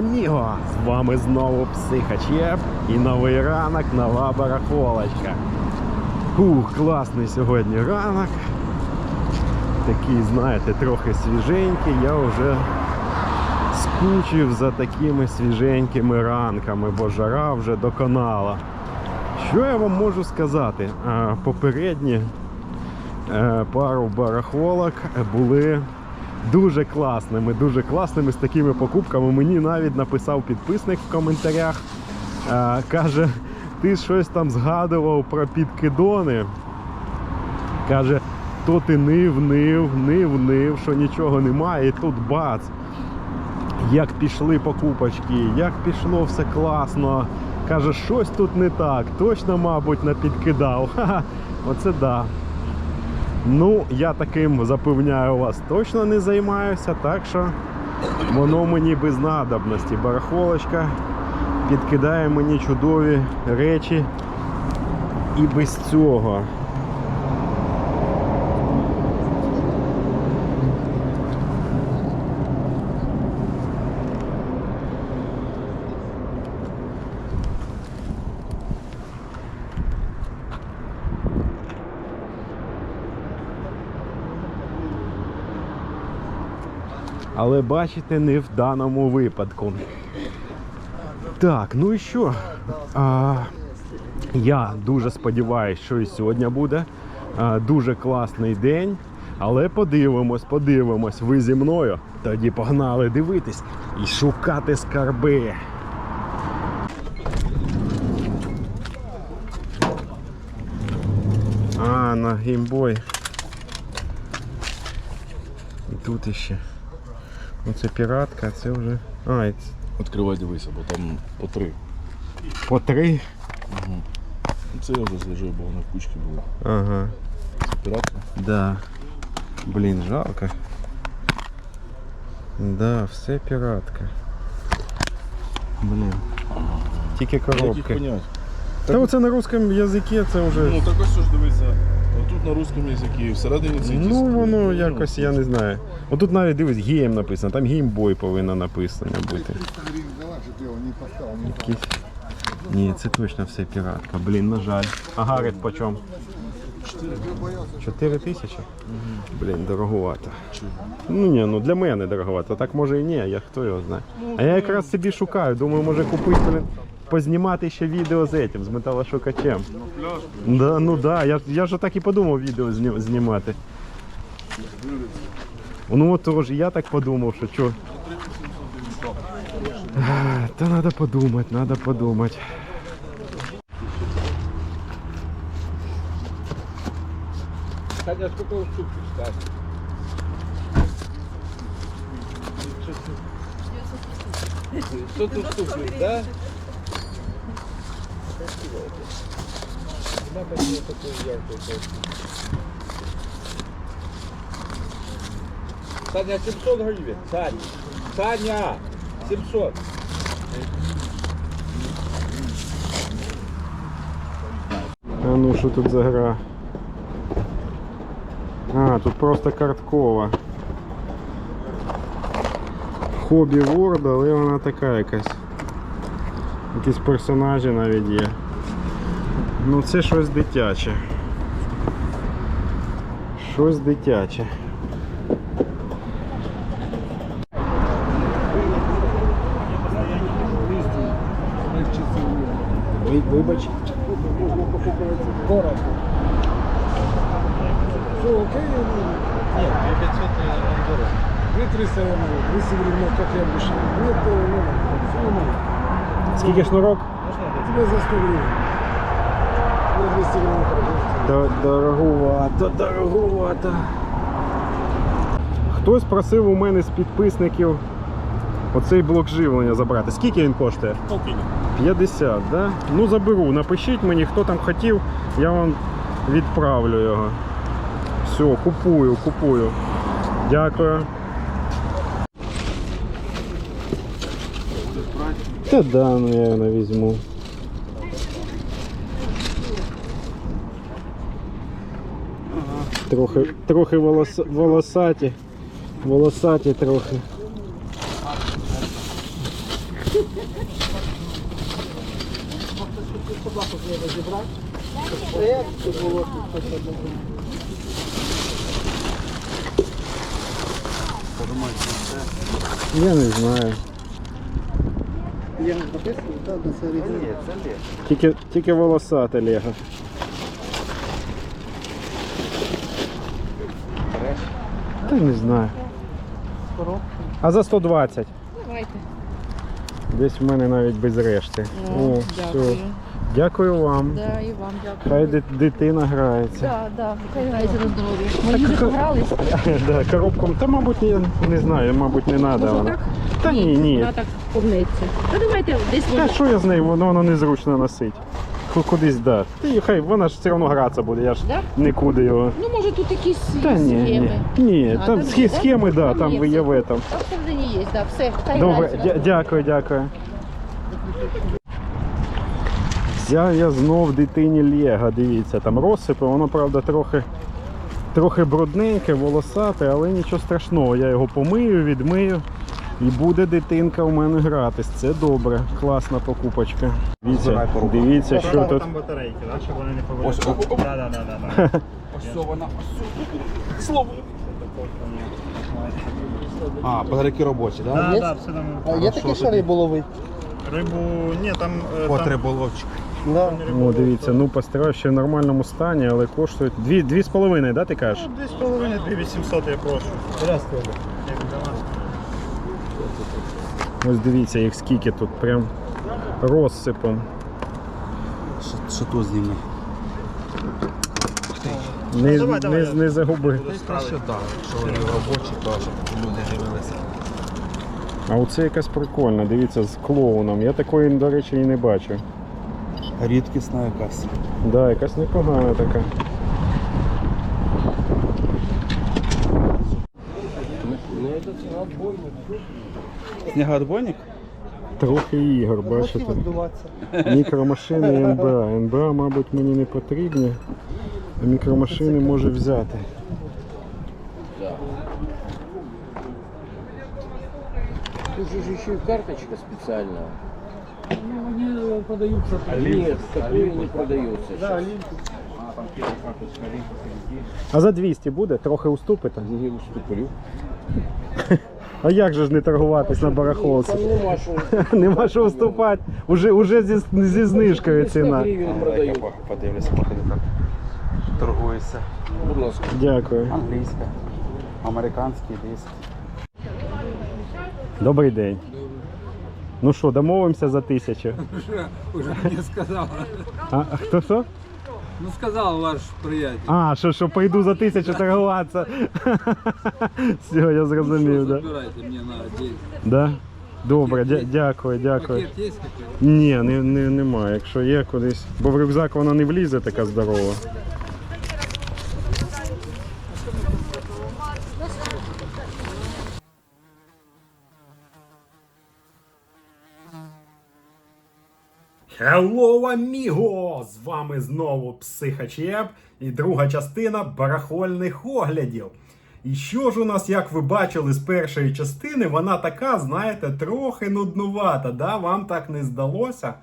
З вами знову Психачеп і новий ранок, нова барахолочка. Ух, класний сьогодні ранок. Такий, знаєте, трохи свіженький. Я вже скучив за такими свіженькими ранками, бо жара вже доконала. Що я вам можу сказати? Попередні е, пару барахолок були дуже класними, дуже класними з такими покупками. Мені навіть написав підписник в коментарях. Е, Каже, ти щось там згадував про підкидони. Каже, то ти нив, нив, нив, нив, що нічого немає, і тут бац. Як пішли покупочки, як пішло все класно. Каже, щось тут не так, точно, мабуть, напідкидав. Ха-ха, оце да. Ну, я таким запевняю вас точно не займаюся, так що воно мені без надобності. Барахолочка підкидає мені чудові речі і без цього. Але бачите, не в даному випадку. Так, ну і що? А, я дуже сподіваюся, що і сьогодні буде а, дуже класний день. Але подивимось, подивимось, ви зі мною. Тоді погнали дивитись і шукати скарби. А, на геймбой. І тут іще. Оце піратка, а це вже. А, і ц- Відкривай дивися, бо там по три. по три. Це я вже зложив, бо вони в кучці були. Ага. Це піратка. Да. Блін, жалко. Да, все піратка. Блін. Тільки Як їх коробки. Та оце на русском язикі це вже. Ну так ось ж дивися. Отут на русскому язикі, всередині це Ну воно якось, я не знаю. Отут навіть дивись, гейм написано, там геймбой повинно написано бути. 300 гривен дала, чтобы я его не поставил. Не Якісь. Ні, це точно все піратка. Блін, на жаль. А гарит почем? 4 тисячі? Блін, дороговато. Ну ні, ну для мене дороговато. Так може і ні, я хто його знає. А я якраз собі шукаю, думаю, може купити, блін, познімати ще відео з этим, з металошукачем. Да, ну да, я, я ж так і подумав відео зні- знімати. Ну от тож, я так подумав, що що. Та треба подумати, треба подумати. Таня, сколько штук читать? Что тут штук, да? Надо мне такой яркий точно. Саня, 700 гривен. Саня, Саня, 700. А ну що тут за гра? А, тут просто карткова. Хобі World, але вона така якась. Якісь персонажі навіть є. Ну це щось дитяче. Щось дитяче. Ви, вибач. Все окей? Нет, 500 дорого. Две 300 я могу. 200 гривен, как я обещал. Нет, ну, все нормально. Скільки шнурок? Тебе за 100 гривен. Я 200 гривен Дороговато, дороговато. Хтось просив у мене з підписників оцей блок живлення забрати. Скільки він коштує? 50, да? Ну заберу. Напишіть мені, хто там хотів, я вам відправлю його. Все, купую, купую. Дякую. Та да, ну я його візьму. Трохи, трохи волос, волосаті. Волосаті трохи. Собаку треба зібрати. Проєкт, щоб було тут хоч одне. Я не знаю. Я написано, так, на середині. Тільки, тільки волосате Лего. Та не знаю. А за 120. Давайте. Десь в мене навіть без решти. О, дякую. все. Дякую вам. Да, і вам дякую. Хай дит- дитина грається. Да, да, хай грається на здоров'я. Мої вже погрались. да, коробком, та мабуть не, не знаю, мабуть не треба Може вона. так? Та ні, ні. Вона так погнеться. Та давайте десь Та може. що я з нею, воно, воно незручно носить. Ку- Кудись да. Й хай вона ж все одно гратися буде, я ж Да? нікуди його. Ну може тут якісь Та ні, ні. схеми. Ні, А, там там схи- є, да? схеми, да, Там там є ви є все. в этом. Всередині є, да, все. Хай Добре, дя- дякую, дякую. Взяв я знов дитині Лего, дивіться, там розсипи, воно, правда, трохи, трохи брудненьке, волосате, але нічого страшного. Я його помию, відмию. І буде дитинка у мене гратись. Це добре, класна покупочка. Дивіться, дивіться що тут. Там батарейки, да, щоб вони не Ось, о, о. Да, да, да, да, да. Ось вона, ось. Слово. А, батарейки робочі, так? Да, є? да, все там. А є такі, що рибу ловить? Рибу, ні, там, е, От там риболовчик. Да. О, дивіться, ну постараюсь ще в нормальному стані, але коштують дві, дві з половиною, да, ти кажеш? Ну, десь половини, 2800 я прошу. Здравствуйте. Ось дивіться, їх скільки тут прям розсипом. Що тут з ними? Не, давай, давай, не, не загуби. Що так, що вони робочі, то щоб люди дивилися. А оце якась прикольна, дивіться, з клоуном. Я такої, до речі, і не бачу. Рідкісна якась. Да, якась непогана така. Снігоотбойник? Трохи ігор, бачите. Мікромашини НБА. НБА, мабуть, мені не потрібні, а мікромашини може взяти. Тут же еще и карточка специальная. Ну, вони продаються. Нет, такую не продается Да, сейчас. А за 200 буде? Трохи уступите? Не уступлю. А як же ж не торгуватись на барахолці? Нема що. Уступати. Уже, уже зі, зі знижкою ціна. гривен. Подивлюся, поки як торгується. Будь ласка. Дякую. Англійська, американський диск. Добрий день. Ну що, домовимося за тисячу? Уже мне сказал. А, а хто що? Ну сказал ваш приятель. А, що, що пойду за тисячу торгуватися. Все, я зрозумів, да. Забирайте, мне надо 10. Да? Добре, дя- дякую, дякую. Пакет есть какой-то? Ні, не, не, немає. Якщо є кудись. Бо в рюкзак вона не влізе така здорова. Hello, amigo! З вами знову Психачеп і друга частина барахольних оглядів. І що ж у нас, як ви бачили з першої частини, вона така, знаєте, трохи нуднувата, да? Вам так не здалося?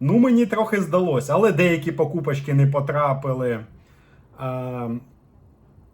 Ну, мені трохи здалося, але деякі покупочки не потрапили.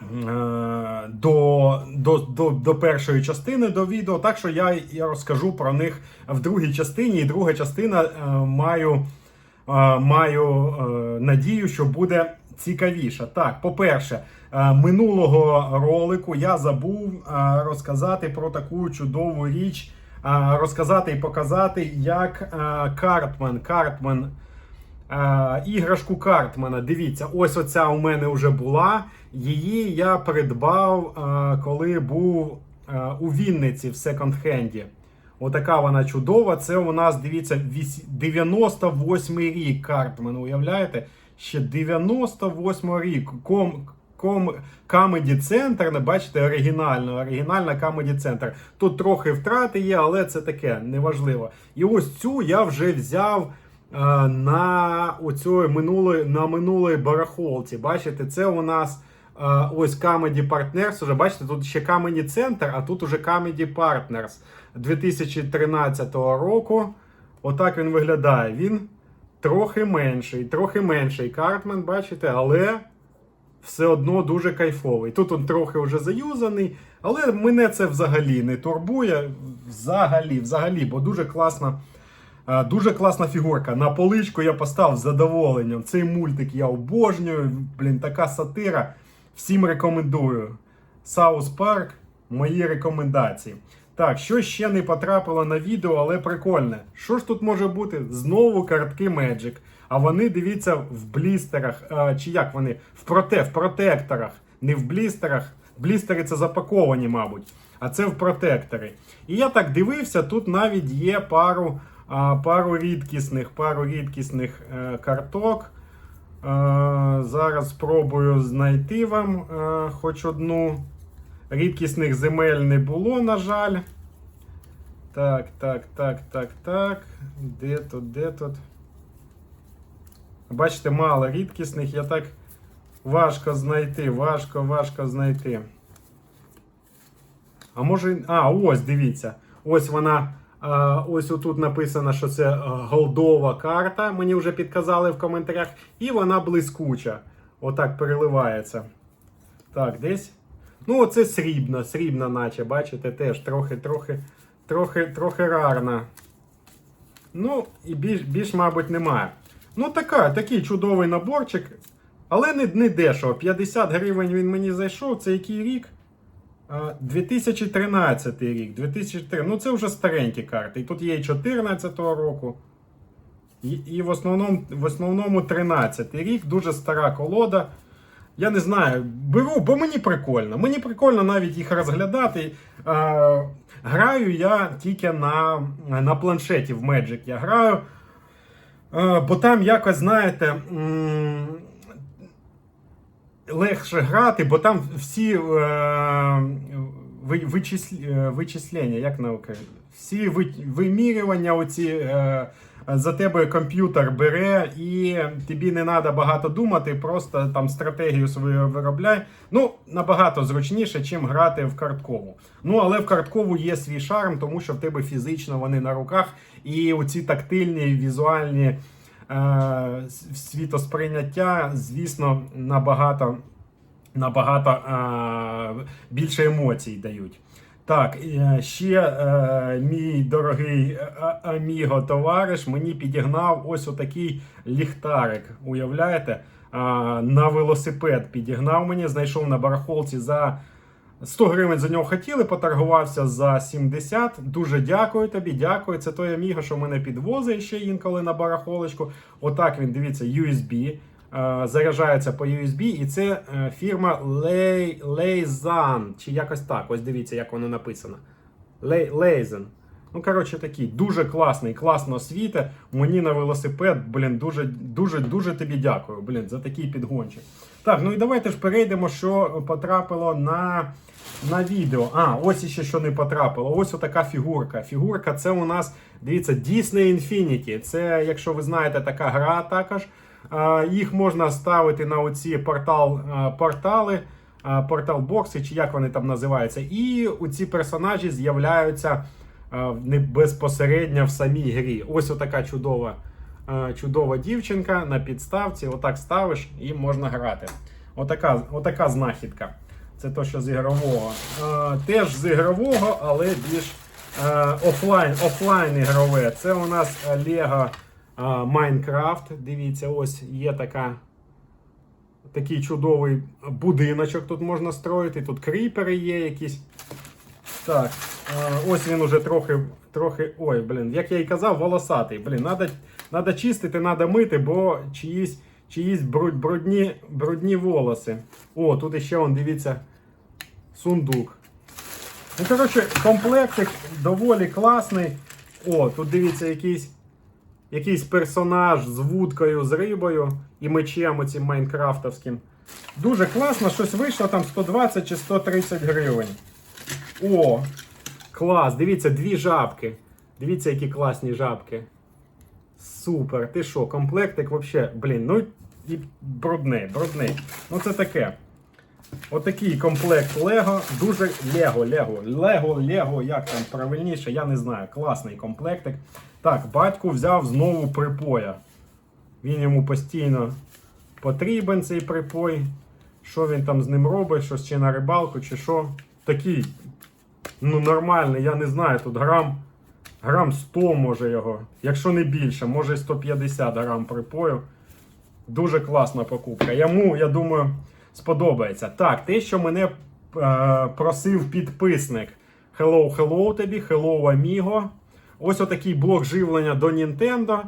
Е, до, до, до, до першої частини до відео, так що я, я розкажу про них в другій частині. І друга частина е, маю, е, маю е, надію, що буде цікавіша. Так, по-перше, е, минулого ролику я забув е, розказати про таку чудову річ, е, розказати і показати, як е, Картман, Картман Е, іграшку Картмана. Дивіться, ось оця у мене вже була. Її я придбав, е, коли був е, у Вінниці в секонд-хенді. Отака вона чудова. Це у нас, дивіться, 98-й рік Картман. Уявляєте? Ще 98 рік. Ком, ком, Comedy Center, бачите, оригінально, оригінальна Comedy Center. Тут трохи втрати є, але це таке неважливо. І ось цю я вже взяв на оцій минулої, на минулої барахолці. Бачите, це у нас е, ось Comedy Partners. Уже бачите, тут ще Comedy Center, а тут уже Comedy Partners. 2013 року. Отак він виглядає. Він трохи менший, трохи менший картмен, бачите, але все одно дуже кайфовий. Тут він трохи вже заюзаний, але мене це взагалі не турбує. Взагалі, взагалі, бо дуже класна. Е, Дуже класна фігурка. На поличку я поставив з задоволенням. Цей мультик я обожнюю. Блін, така сатира. Всім рекомендую. Саус Парк, мої рекомендації. Так, що ще не потрапило на відео, але прикольне. Що ж тут може бути? Знову картки Magic. А вони, дивіться, в блістерах. А, чи як вони? В, проте, в протекторах. Не в блістерах. Блістери це запаковані, мабуть. А це в протектори. І я так дивився, тут навіть є пару, пару рідкісних, пару рідкісних е, карток. Е, зараз спробую знайти вам е, хоч одну. Рідкісних земель не було, на жаль. Так, так, так, так, так. Де тут, де тут? Бачите, мало рідкісних, я так важко знайти, важко, важко знайти. А може. А, ось, дивіться. Ось вона. Ось отут написано, що це голдова карта. Мені вже підказали в коментарях. І вона блискуча. Отак переливається. Так, десь. Ну, оце срібна, срібна, наче, бачите, теж трохи, трохи, трохи, трохи рарна. Ну, і більш, більш, мабуть, немає. Ну, така, такий чудовий наборчик. Але не, не дешево. 50 гривень він мені зайшов. Це який рік? А, 2013 рік. 2003. Ну, це вже старенькі карти. І тут є і 14 року. І, і в основному, в основному 13 рік. Дуже стара колода. Я не знаю, беру, бо мені прикольно. Мені прикольно навіть їх розглядати. Е, граю я тільки на, на планшеті в Magic. Я граю. Е, бо там якось, знаєте, м, легше грати, бо там всі е, ви, е, вичислення, як наука, всі вимірювання, оці, е, за тебе комп'ютер бере, і тобі не треба багато думати, просто там стратегію свою виробляй. Ну, набагато зручніше, чим грати в карткову. Ну, але в карткову є свій шарм, тому що в тебе фізично вони на руках, і оці тактильні візуальні світосприйняття, звісно, набагато, набагато е, більше емоцій дають. Так, е, ще е, мій дорогий е, аміго товариш мені підігнав ось отакий ліхтарик. Уявляєте? А, на велосипед підігнав мені, знайшов на барахолці за 100 гривень за нього хотіли, поторгувався за 70. Дуже дякую тобі, дякую. Це той Аміго, що мене підвозить ще інколи на барахолочку. Отак він, дивіться, USB. е, Заряджається по USB, і це е, фірма Lei- чи якось так. Ось дивіться, як воно написано. Leizan. Ну, коротше, такий дуже класний, класно світе. Мені на велосипед, блін, дуже, дуже, дуже тобі дякую, блін, за такий підгончик. Так, ну і давайте ж перейдемо, що потрапило на, на відео. А, ось іще що не потрапило. Ось отака фігурка. Фігурка це у нас, дивіться, Disney Infinity. Це, якщо ви знаєте, така гра також. Їх можна ставити на оці портал, портали, а, портал-бокси, чи як вони там називаються. І у ці персонажі з'являються не безпосередньо в самій грі. Ось отака чудова, чудова дівчинка на підставці. Отак ставиш і можна грати. Отака, отака знахідка. Це то, що з ігрового. Теж з ігрового, але більш офлайн, офлайн ігрове. Це у нас а, Майнкрафт. Дивіться, ось є така. Такий чудовий будиночок тут можна строїти. Тут кріпери є якісь. Так, е, ось він уже трохи, трохи. Ой, блін, як я і казав, волосатий. Блін, надо, надо чистити, надо мити, бо чиїсь, чиїсь бруд, брудні, брудні волоси. О, тут ще он, дивіться, сундук. Ну, коротше, комплектик доволі класний. О, тут дивіться, якийсь, якийсь персонаж з вудкою, з рибою і мечем оцим майнкрафтовським. Дуже класно, щось вийшло там 120 чи 130 гривень. О, клас! Дивіться, дві жабки. Дивіться, які класні жабки. Супер. Ти що, комплектик вообще, блін, ну і брудний, брудний. Ну це таке. Отакий комплект Лего. Дуже Лего, Лего, Лего, Лего, як там правильніше, я не знаю. Класний комплектик. Так, батько взяв знову припоя. Він йому постійно потрібен цей припой. Що він там з ним робить? Щось чи на рибалку, чи що. Такий, ну нормальний, я не знаю, тут грам, грам 100 може його. Якщо не більше, може 150 грам припою. Дуже класна покупка. Йому, я думаю, сподобається. Так, те, що мене е, просив підписник. Hello, hello тобі, hello, amigo. Ось отакий блок живлення до Nintendo.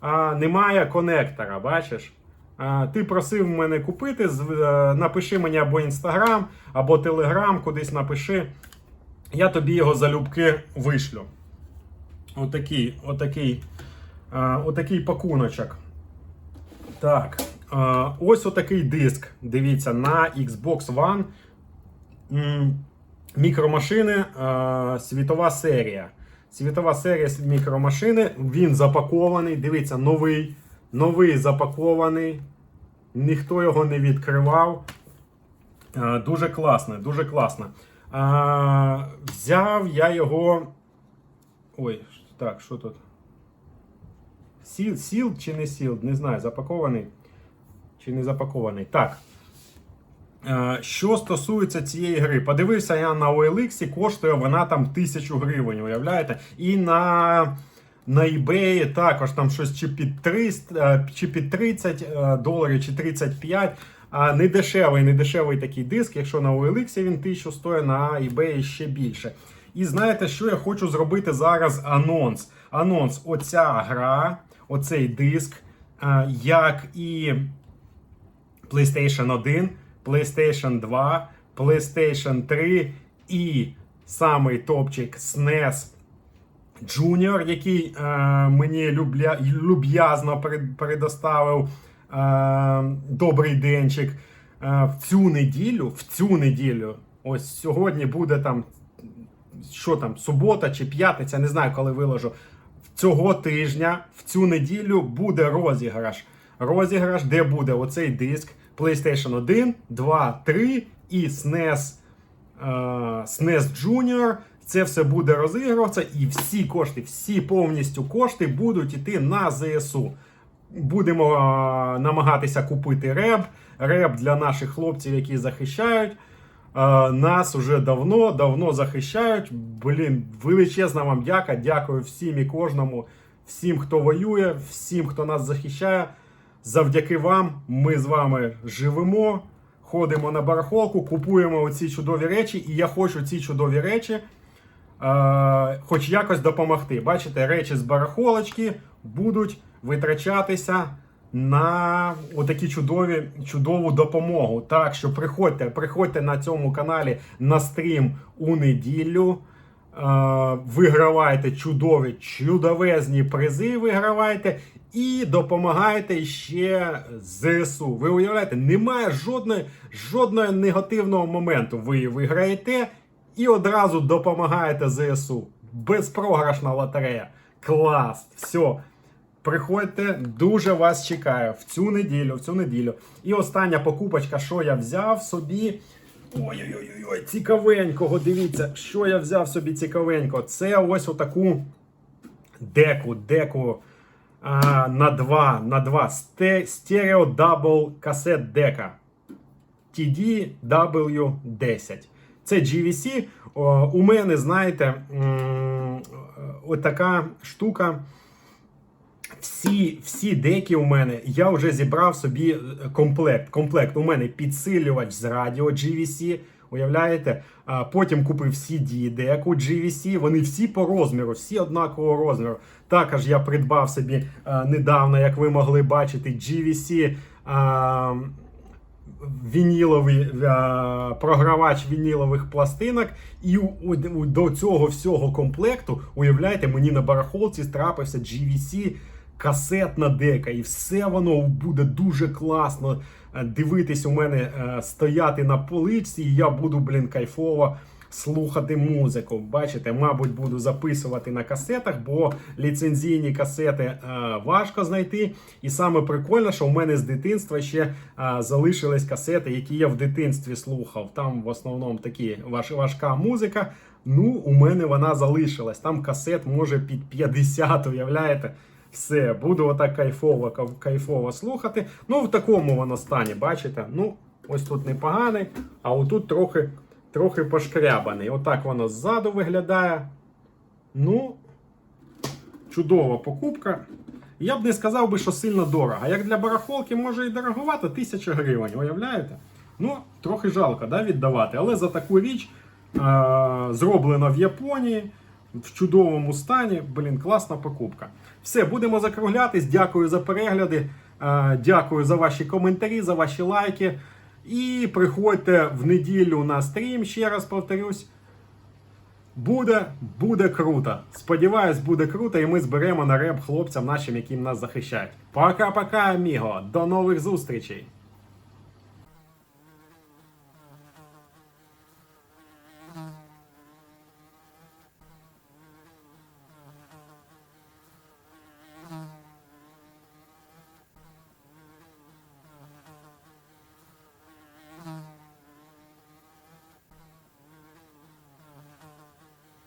А, немає конектора, бачиш? А, ти просив мене купити. е, напиши мені або Instagram, або Telegram, кудись напиши. Я тобі його залюбки вишлю. Отакий, отакий, а, отакий пакуночок. Так, е, ось отакий диск. Дивіться, на Xbox One. Мікромашини, е, світова серія. Світова серія мікромашини. Він запакований. Дивіться, новий. Новий запакований. Ніхто його не відкривав. Е, Дуже класно, дуже класно. Е, Взяв я його. Ой, так, що тут? Сіл, сіл чи не сіл, не знаю, запакований чи не запакований. Так. Що стосується цієї гри, подивився я на OLX, коштує вона там 1000 гривень, уявляєте? І на, на eBay також там щось чи під 300, е, чи під 30 е, доларів, чи 35. А не дешевий, не дешевий такий диск. Якщо на OLX він 1000 стоїть, на eBay ще більше. І знаєте, що я хочу зробити зараз? Анонс. Анонс, оця гра, оцей диск, е, як і PlayStation 1, PlayStation 2, PlayStation 3 і самий топчик SNES Junior, який е, мені любля, люб'язно предоставив добрий денчик. Е, в цю неділю, в цю неділю, ось сьогодні буде там, що там, субота чи п'ятниця, не знаю, коли виложу. Цього тижня, в цю неділю, буде розіграш. Розіграш, де буде оцей диск PlayStation 1, 2, 3 і SNES, е, SNES Junior. Це все буде розігруватися, і всі кошти, всі повністю кошти будуть йти на ЗСУ. Будемо намагатися купити реб, реб для наших хлопців, які захищають. Нас уже давно, давно захищають. Блін, величезна вам дяка. Дякую всім і кожному, всім, хто воює, всім, хто нас захищає. Завдяки вам ми з вами живемо, ходимо на барахолку, купуємо оці чудові речі, і я хочу ці чудові речі хоч якось допомогти. Бачите, речі з барахолочки будуть витрачатися на отакі чудові, чудову допомогу. Так що приходьте, приходьте на цьому каналі на стрім у неділю. Е, Вигравайте чудові, чудовезні призи. Вигравайте і допомагайте ще ЗСУ. Ви уявляєте, немає жодної, жодного негативного моменту. Ви виграєте і одразу допомагаєте ЗСУ. Безпрограшна лотерея. Клас! Все. Приходьте, дуже вас чекаю в цю неділю, в цю неділю. І остання покупочка, що я взяв собі. Ой-ой-ой, цікавенького. Дивіться, що я взяв собі цікавенько. Це ось отаку деку, деку а, на два, на два. Сте, стерео дабл касет дека. TDW10. Це GVC. О, у мене, знаєте, отака штука. Всі, всі деки у мене, я вже зібрав собі е, комплект. Комплект у мене підсилювач з радіо GVC. Уявляєте? А потім купив CD деку GVC. Вони всі по розміру, всі однакового розміру. Також я придбав собі а, недавно, як ви могли бачити, GVC. А, Вініловий а, програвач вінілових пластинок, і у- у- до цього всього комплекту, уявляєте, мені на барахолці трапився GVC касетна дека, і все воно буде дуже класно е, дивитись у мене е, стояти на поличці, і я буду, блін, кайфово слухати музику. Бачите, мабуть, буду записувати на касетах, бо ліцензійні касети е, важко знайти. І саме прикольно, що в мене з дитинства ще е, залишились касети, які я в дитинстві слухав. Там в основному такі важ, важка музика. Ну, у мене вона залишилась. Там касет може під 50, уявляєте? Все, буду отак кайфово, кайфово слухати. Ну, в такому воно стані, бачите? Ну, ось тут непоганий, а отут трохи, трохи пошкрябаний. Отак воно ззаду виглядає. Ну, чудова покупка. Я б не сказав би, що сильно дорого. Як для барахолки, може і дороговато, тисяча гривень, уявляєте? Ну, трохи жалко да, віддавати, але за таку річ е- зроблено в Японії в чудовому стані. Блін, класна покупка. Все, будемо закруглятись. Дякую за перегляди. е, Дякую за ваші коментарі, за ваші лайки. І приходьте в неділю на стрім, ще раз повторюсь. Буде, буде круто. Сподіваюсь, буде круто, і ми зберемо на реп хлопцям нашим, які нас захищають. Пока-пока, аміго. До нових зустрічей.